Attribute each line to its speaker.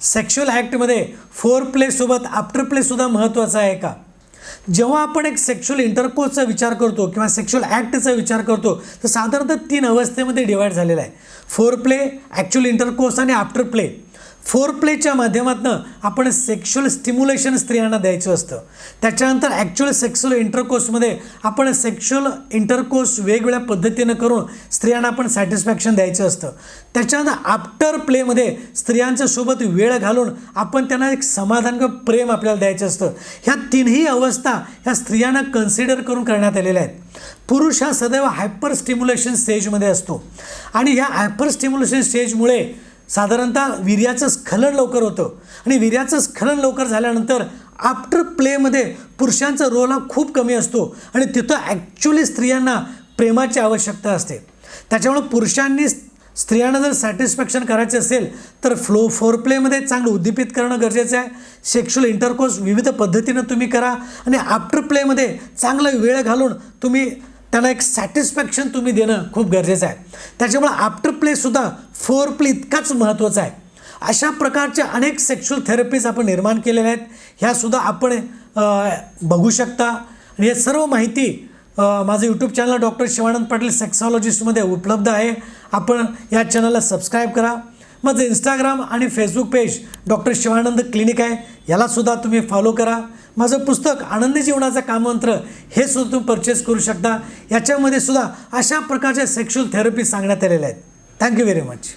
Speaker 1: Sexual ॲक्टमध्ये फोर प्लेसोबत आफ्टर प्लेसुद्धा महत्त्वाचा आहे का? जेव्हा आपण एक सेक्शुअल इंटरकोर्सचा विचार करतो किंवा सेक्शुअल ॲक्टचा विचार करतो तर साधारणतः तीन अवस्थेमध्ये डिवाईड झालेला आहे. फोर प्ले ॲक्च्युअल इंटरकोर्स आणि आफ्टर प्ले फोर प्लेच्या माध्यमातून आपण सेक्शुअल स्टिम्युलेशन स्त्रियांना द्यायचं असतं. त्याच्यानंतर ॲक्च्युअल सेक्शुअल इंटरकोर्समध्ये आपण सेक्शुअल इंटरकोर्स वेगवेगळ्या पद्धतीनं करून स्त्रियांना आपण सॅटिस्फॅक्शन द्यायचं असतं. त्याच्यानंतर आफ्टर प्लेमध्ये स्त्रियांच्या सोबत वेळ घालून आपण त्यांना एक समाधान किंवा प्रेम आपल्याला द्यायचं असतं. ह्या तिन्ही अवस्था ह्या स्त्रियांना कन्सिडर करून करण्यात आलेल्या आहेत. पुरुष हा सदैव हायपर स्टिम्युलेशन स्टेजमध्ये असतो. आणि ह्या हायपर स्टिम्युलेशन स्टेजमुळे साधारणतः वीर्याचं स्खलन लवकर होतं. आणि वीर्याचं स्खलन लवकर झाल्यानंतर आफ्टर प्लेमध्ये पुरुषांचा रोल हा खूप कमी असतो. आणि तिथं ॲक्च्युली स्त्रियांना प्रेमाची आवश्यकता असते. त्याच्यामुळे पुरुषांनी स्त्रियांना जर सॅटिस्फॅक्शन करायचे असेल तर फ्लो फोर प्लेमध्ये चांगलं उद्दीपित करणं गरजेचं आहे. सेक्शुअल इंटरकोर्स विविध पद्धतीनं तुम्ही करा. आणि आफ्टर प्लेमध्ये चांगला वेळ घालून तुम्ही त्यांना एक सॅटिस्फॅक्शन तुम्ही देणं खूप गरजेचं आहे. त्याच्यामुळे आफ्टर प्लेसुद्धा फोर प्ले इतकाच महत्त्वाचा आहे. अशा प्रकारच्या अनेक सेक्शुअल थेरपीज आपण निर्माण केलेल्या आहेत. ह्यासुद्धा आपण बघू शकता. आणि हे सर्व माहिती माझं YouTube channel doctor Shivanand Patil सेक्सॉलॉजिस्टमध्ये उपलब्ध आहे. आपण या चॅनलला सबस्क्राईब करा. माझं इंस्टाग्राम आणि Facebook page doctor Shivanand clinic आहे. यालासुद्धा तुम्ही फॉलो करा. माझं पुस्तक आनंदी जीवनाचा कामंत्र हे सुद्धा तुम्ही परचेस करू शकता. याच्यामध्ये सुद्धा अशा प्रकारच्या सेक्शुअल थेरपी सांगण्यात आलेल्या आहेत. Thank you very much